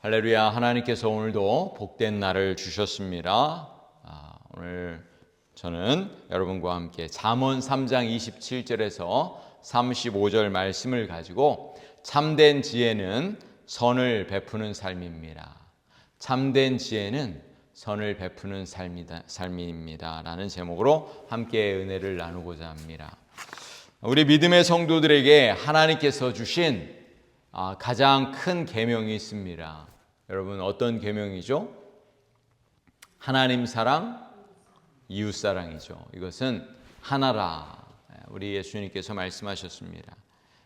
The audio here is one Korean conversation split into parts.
할렐루야 하나님께서 오늘도 복된 날을 주셨습니다. 아, 오늘 저는 여러분과 함께 잠언 3장 27절에서 35절 말씀을 가지고 참된 지혜는 선을 베푸는 삶입니다. 참된 지혜는 선을 베푸는 삶이다, 삶입니다. 라는 제목으로 함께 은혜를 나누고자 합니다. 우리 믿음의 성도들에게 하나님께서 주신 아, 가장 큰 계명이 있습니다. 여러분 어떤 계명이죠? 하나님 사랑, 이웃 사랑이죠. 이것은 하나라. 우리 예수님께서 말씀하셨습니다.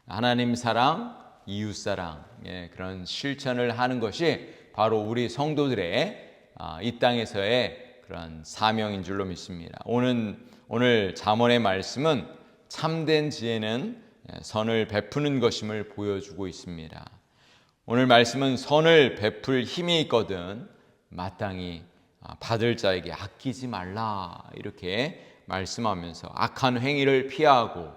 하나님 사랑, 이웃 사랑 예, 그런 실천을 하는 것이 바로 우리 성도들의 아, 이 땅에서의 그런 사명인 줄로 믿습니다. 오늘 오늘 잠언의 말씀은 참된 지혜는 예, 선을 베푸는 것임을 보여주고 있습니다. 오늘 말씀은 선을 베풀 힘이 있거든 마땅히 아, 받을 자에게 아끼지 말라 이렇게 말씀하면서 악한 행위를 피하고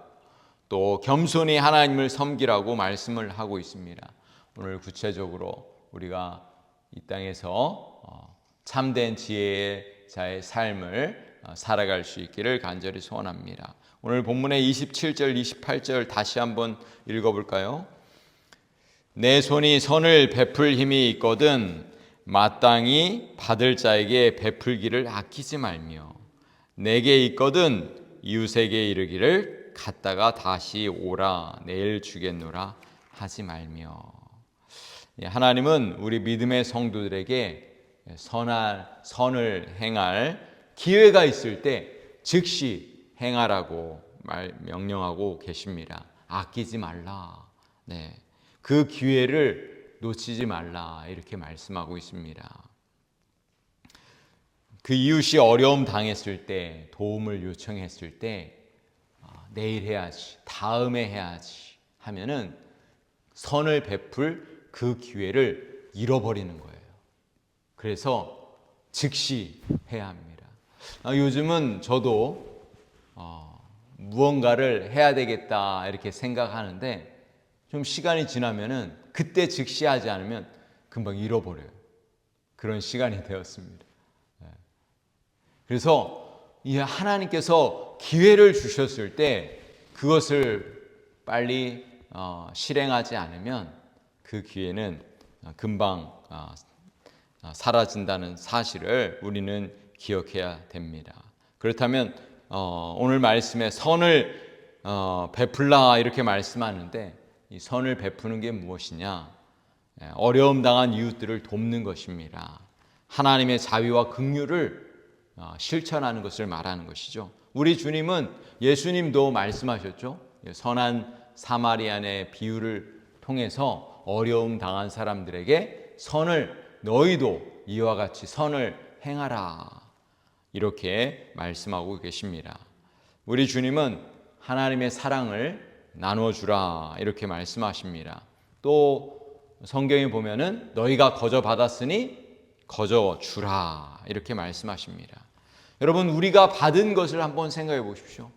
또 겸손히 하나님을 섬기라고 말씀을 하고 있습니다. 오늘 구체적으로 우리가 이 땅에서 어, 참된 지혜의 자의 삶을 어, 살아갈 수 있기를 간절히 소원합니다. 오늘 본문의 27절, 28절 다시 한번 읽어볼까요? 내 손이 선을 베풀 힘이 있거든 마땅히 받을 자에게 베풀기를 아끼지 말며 내게 있거든 이웃에게 이르기를 갔다가 다시 오라 내일 주겠노라 하지 말며 예, 하나님은 우리 믿음의 성도들에게 선할 선을 행할 기회가 있을 때 즉시 행하라고 말 명령하고 계십니다. 아끼지 말라. 네. 그 기회를 놓치지 말라 이렇게 말씀하고 있습니다. 그 이웃이 어려움 당했을 때 도움을 요청했을 때 아, 내일 해야지 다음에 해야지 하면은 선을 베풀 그 기회를 잃어버리는 거예요. 그래서 즉시 해야 합니다. 아, 요즘은 저도 어, 무언가를 해야 되겠다 이렇게 생각하는데 좀 시간이 지나면은 그때 즉시 하지 않으면 금방 잃어버려요. 그런 시간이 되었습니다. 네. 그래서 이 하나님께서 기회를 주셨을 때 그것을 빨리 어, 실행하지 않으면 그 기회는 금방 어, 어, 사라진다는 사실을 우리는 기억해야 됩니다. 그렇다면 오늘 말씀에 선을 베풀라 이렇게 말씀하는데 이 선을 베푸는 게 무엇이냐? 예, 어려움 당한 이웃들을 돕는 것입니다. 하나님의 자비와 긍휼을 어, 실천하는 것을 말하는 것이죠. 우리 주님은 예수님도 말씀하셨죠. 예, 선한 사마리안의 비유를 통해서 어려움 당한 사람들에게 선을 너희도 이와 같이 선을 행하라. 이렇게 말씀하고 계십니다. 우리 주님은 하나님의 사랑을 나누어 주라 이렇게 말씀하십니다. 또 성경에 보면은 너희가 거저 받았으니 거저 주라 이렇게 말씀하십니다. 여러분 우리가 받은 것을 한번 생각해 보십시오.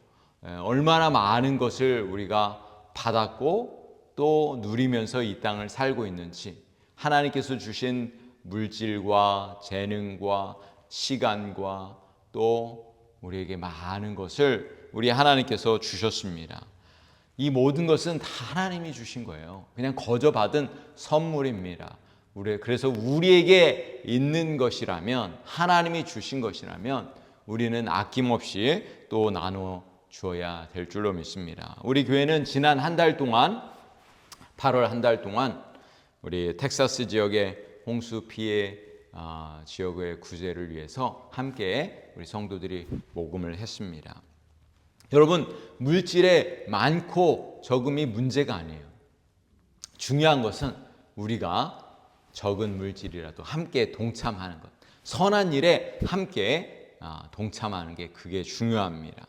예, 얼마나 많은 것을 우리가 받았고 또 누리면서 이 땅을 살고 있는지 하나님께서 주신 물질과 재능과 시간과 또 우리에게 많은 것을 우리 하나님께서 주셨습니다. 이 모든 것은 다 하나님이 주신 거예요. 그냥 거저 받은 선물입니다. 우리 그래서 우리에게 있는 것이라면 하나님이 주신 것이라면 우리는 아낌없이 또 나눠 주어야 될 줄로 믿습니다. 우리 교회는 지난 한 달 동안 8월 한 달 동안 우리 텍사스 지역의 홍수 피해 아, 지역의 구제를 위해서 함께 우리 성도들이 모금을 했습니다. 여러분, 물질의 많고 적음이 문제가 아니에요. 중요한 것은 우리가 적은 물질이라도 함께 동참하는 것. 선한 일에 함께 아, 동참하는 게 그게 중요합니다.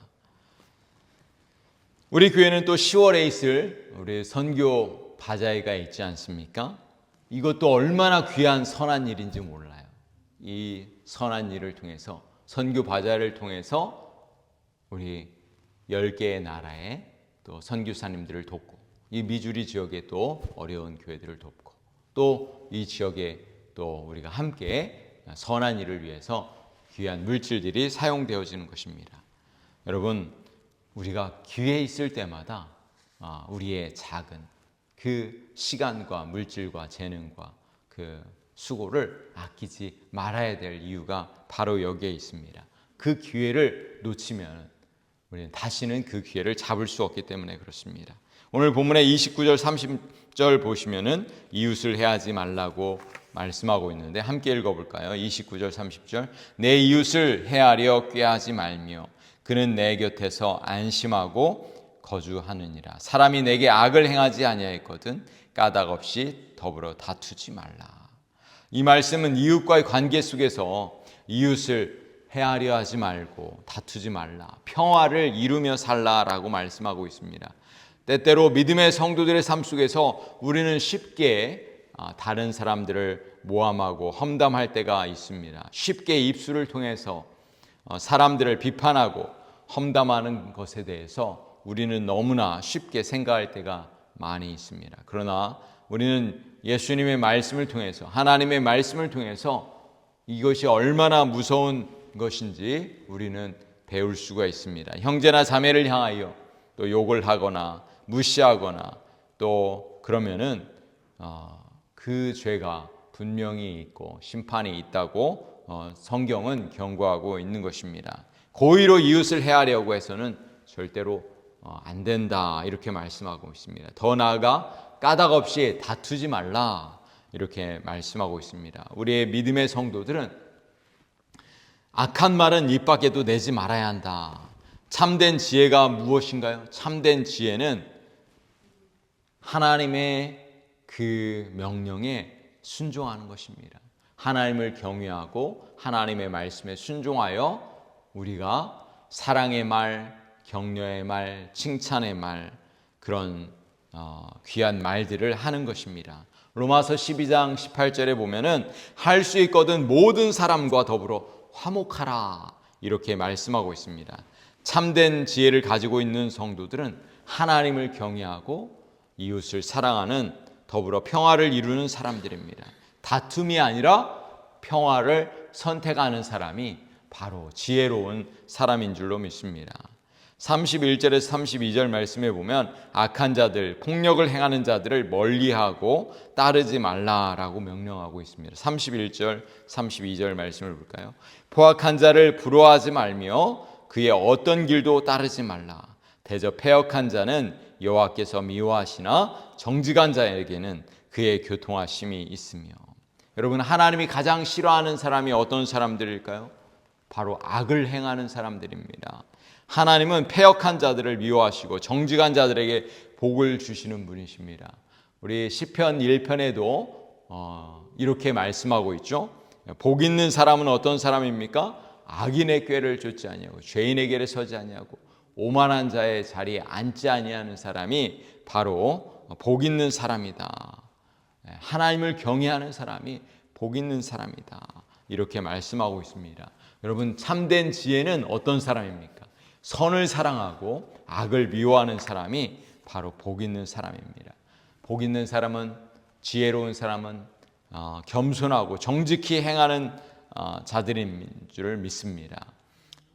우리 교회는 또 10월에 있을 우리 선교 바자회가 있지 않습니까? 이것도 얼마나 귀한 선한 일인지 몰라요. 이 선한 일을 통해서 선교 바자회를 통해서 우리 10개의 나라에 또 선교사님들을 돕고 이 미주리 지역에 또 어려운 교회들을 돕고 또 이 지역에 또 우리가 함께 선한 일을 위해서 귀한 물질들이 사용되어지는 것입니다. 여러분 우리가 기회 있을 때마다 아, 우리의 작은 그 시간과 물질과 재능과 그 수고를 아끼지 말아야 될 이유가 바로 여기에 있습니다. 그 기회를 놓치면 우리는 다시는 그 기회를 잡을 수 없기 때문에 그렇습니다. 오늘 본문의 29절 30절 보시면은 이웃을 해하지 말라고 말씀하고 있는데 함께 읽어 볼까요? 29절 30절 내 이웃을 해하려 꾀하지 말며 그는 내 곁에서 안심하고 거주하느니라 사람이 내게 악을 행하지 아니하였거든 까닭 없이 더불어 다투지 말라. 이 말씀은 이웃과의 관계 속에서 이웃을 해하려 하지 말고 다투지 말라. 평화를 이루며 살라라고 말씀하고 있습니다. 때때로 믿음의 성도들의 삶 속에서 우리는 쉽게 아, 다른 사람들을 모함하고 험담할 때가 있습니다. 쉽게 입술을 통해서 어, 사람들을 비판하고 험담하는 것에 대해서 우리는 너무나 쉽게 생각할 때가 많이 있습니다. 그러나 우리는 예수님의 말씀을 통해서 하나님의 말씀을 통해서 이것이 얼마나 무서운 것인지 우리는 배울 수가 있습니다. 형제나 자매를 향하여 또 욕을 하거나 무시하거나 또 그러면은 어, 그 죄가 분명히 있고 심판이 있다고 어, 성경은 경고하고 있는 것입니다. 고의로 이웃을 해하려고 해서는 절대로 어, 안 된다 이렇게 말씀하고 있습니다. 더 나아가 까닭 없이 다투지 말라 이렇게 말씀하고 있습니다. 우리의 믿음의 성도들은 악한 말은 입 밖에도 내지 말아야 한다. 참된 지혜가 무엇인가요? 참된 지혜는 하나님의 그 명령에 순종하는 것입니다. 하나님을 경외하고 하나님의 말씀에 순종하여 우리가 사랑의 말, 격려의 말, 칭찬의 말 그런 어, 귀한 말들을 하는 것입니다. 로마서 12장 18절에 보면은 할 수 있거든 모든 사람과 더불어 화목하라 이렇게 말씀하고 있습니다. 참된 지혜를 가지고 있는 성도들은 하나님을 경외하고 이웃을 사랑하는 더불어 평화를 이루는 사람들입니다. 다툼이 아니라 평화를 선택하는 사람이 바로 지혜로운 사람인 줄로 믿습니다. 31절에서 32절 말씀에 보면 악한 자들, 폭력을 행하는 자들을 멀리하고 따르지 말라라고 명령하고 있습니다. 31절, 32절 말씀을 볼까요? 포악한 자를 부러워하지 말며 그의 어떤 길도 따르지 말라. 대저 폐역한 자는 여호와께서 미워하시나 정직한 자에게는 그의 교통하심이 있으며 여러분 하나님이 가장 싫어하는 사람이 어떤 사람들일까요? 바로 악을 행하는 사람들입니다. 하나님은 폐역한 자들을 미워하시고 정직한 자들에게 복을 주시는 분이십니다. 우리 시편 1편에도 어, 이렇게 말씀하고 있죠. 복 있는 사람은 어떤 사람입니까? 악인의 꾀를 쫓지 아니하고 죄인의 길에 서지 아니하고 오만한 자의 자리에 앉지 아니하는 사람이 바로 복 있는 사람이다. 하나님을 경외하는 사람이 복 있는 사람이다. 이렇게 말씀하고 있습니다. 여러분 참된 지혜는 어떤 사람입니까? 선을 사랑하고 악을 미워하는 사람이 바로 복 있는 사람입니다. 복 있는 사람은 지혜로운 사람은 어, 겸손하고 정직히 행하는 어, 자들인 줄을 믿습니다.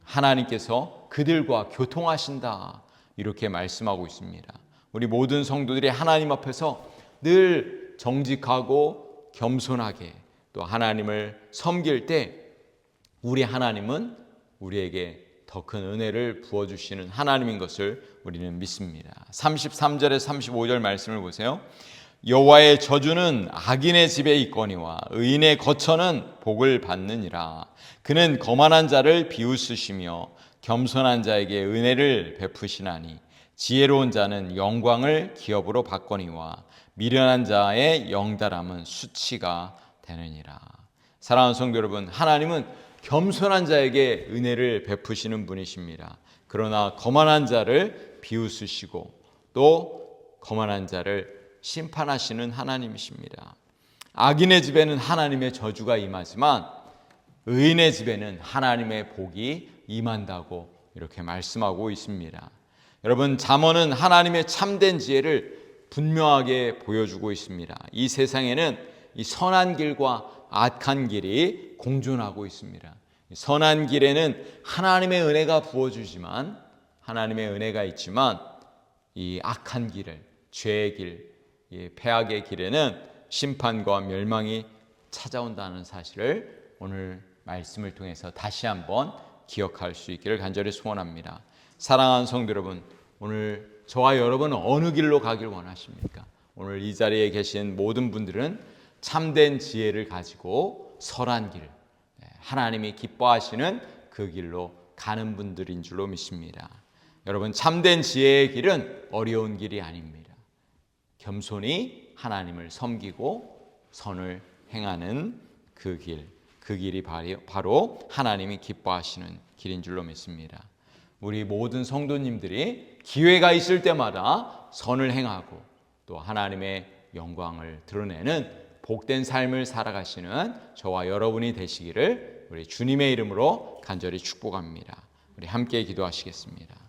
하나님께서 그들과 교통하신다 이렇게 말씀하고 있습니다. 우리 모든 성도들이 하나님 앞에서 늘 정직하고 겸손하게 또 하나님을 섬길 때 우리 하나님은 우리에게 더 큰 은혜를 부어 주시는 하나님인 것을 우리는 믿습니다. 33절에 35절 말씀을 보세요. 여호와의 저주는 악인의 집에 있거니와 의인의 거처는 복을 받느니라. 그는 거만한 자를 비웃으시며 겸손한 자에게 은혜를 베푸시나니 지혜로운 자는 영광을 기업으로 받거니와 미련한 자의 영달함은 수치가 되느니라. 사랑하는 성도 여러분, 하나님은 겸손한 자에게 은혜를 베푸시는 분이십니다. 그러나 거만한 자를 비웃으시고 또 거만한 자를 심판하시는 하나님이십니다. 악인의 집에는 하나님의 저주가 임하지만 의인의 집에는 하나님의 복이 임한다고 이렇게 말씀하고 있습니다. 여러분 잠언은 하나님의 참된 지혜를 분명하게 보여주고 있습니다. 이 세상에는 이 선한 길과 악한 길이 공존하고 있습니다. 선한 길에는 하나님의 은혜가 부어주지만 하나님의 은혜가 있지만 이 악한 길을 죄의 길, 이 패악의 길에는 심판과 멸망이 찾아온다는 사실을 오늘 말씀을 통해서 다시 한번 기억할 수 있기를 간절히 소원합니다. 사랑하는 성도 여러분, 오늘 저와 여러분은 어느 길로 가길 원하십니까? 오늘 이 자리에 계신 모든 분들은 참된 지혜를 가지고 설한 길, 네, 하나님이 기뻐하시는 그 길로 가는 분들인 줄로 믿습니다. 여러분 참된 지혜의 길은 어려운 길이 아닙니다. 겸손히 하나님을 섬기고 선을 행하는 그 길, 그 길이 바로 하나님이 기뻐하시는 길인 줄로 믿습니다. 우리 모든 성도님들이 기회가 있을 때마다 선을 행하고 또 하나님의 영광을 드러내는 복된 삶을 살아가시는 저와 여러분이 되시기를 우리 주님의 이름으로 간절히 축복합니다. 우리 함께 기도하시겠습니다.